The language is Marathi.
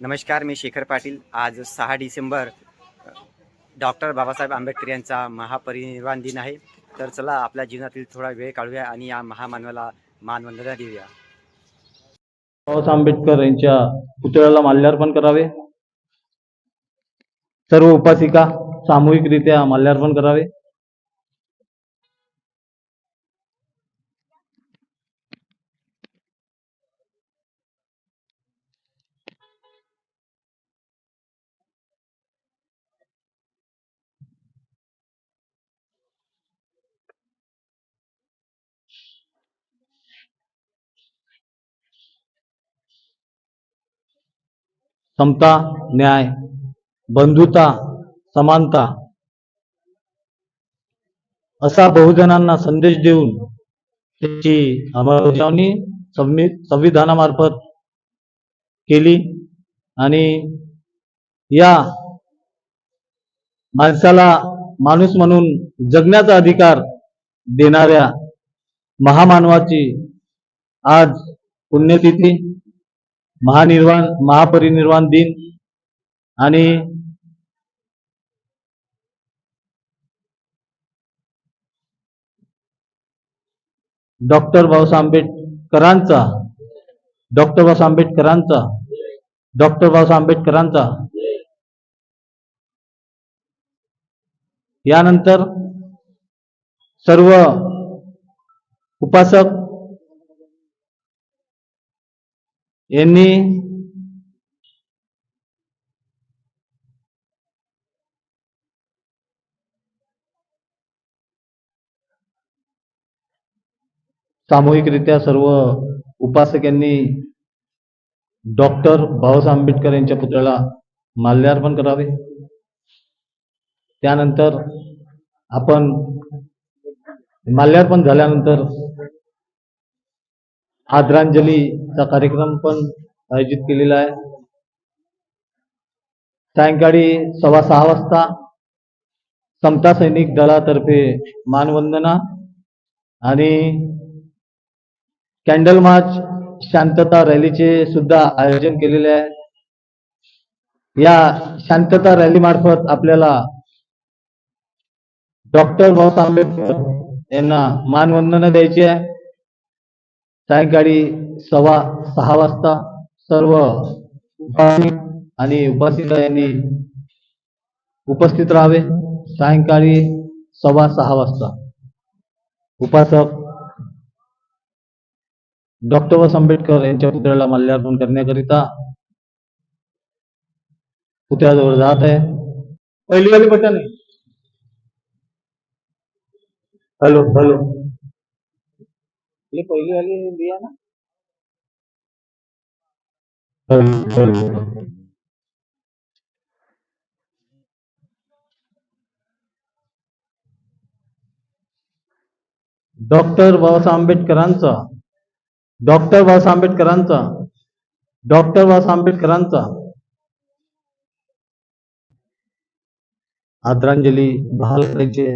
नमस्कार मी शेखर पाटील. आज सहा डिसेंबर डॉक्टर बाबासाहेब आंबेडकर यांचा महापरिनिर्वाण दिन आहे. तर चला आपल्या जीवनातील थोडा वेळ काढूया आणि या महामानवाला मानवंदना देऊया. बाबासाहेब आंबेडकर यांच्या पुतळ्याला माल्यार्पण करावे. सर्व उपासिका सामूहिकरित्या माल्यार्पण करावे. समता न्याय बंधुता समानता. असा बहुजनांना संदेश देऊन त्याची अंमलबजावणी संविधानामार्फत केली आणि या माणसाला माणूस म्हणून जगण्याचा अधिकार देणाऱ्या महामानवाची आज पुण्यतिथी महानिर्वाण महापरिनिर्वाण दिन आणि डॉक्टर बाबासाहेब आंबेडकरांचा डॉक्टर बाबासाहेब आंबेडकरांचा डॉक्टर बाबासाहेब आंबेडकरांचा. यानंतर सर्व उपासक यांनी सामूहिकरित्या सर्व उपासक यांनी डॉक्टर बाबासाहेब आंबेडकर यांच्या पुतळ्याला माल्यार्पण करावे. त्यानंतर आपण माल्यार्पण झाल्यानंतर आदरांजलीचा कार्यक्रम पण आयोजित केलेला आहे. सायंकाळी सव्वा सहा वाजता समता सैनिक दलातर्फे मानवंदना आणि कॅन्डल मार्च शांतता रॅलीचे सुद्धा आयोजन केलेले आहे. या शांतता रॅली मार्फत आपल्याला डॉक्टर बाबासाहेब आंबेडकर यांना मानवंदना द्यायची आहे. सायंकाळी सव्वा सहा वाजता सर्व आणि उपासिका यांनी उपस्थित राहावे. सायंकाळी सव्वा सहा वाजता. उपासक डॉक्टर बाबा आंबेडकर यांच्या पुतळ्याला माल्यार्पण करण्याकरिता पुतळ्याजवळ जात आहे. पहिली वाली बटन हॅलो हॅलो. ये पहिली वाली दिया ना? डॉक्टर बाबासाहेब आंबेडकरांचा, डॉक्टर बाबासाहेब आंबेडकरांचा, डॉक्टर बाबासाहेब आंबेडकरांचा. आदरांजली, बहाल करायची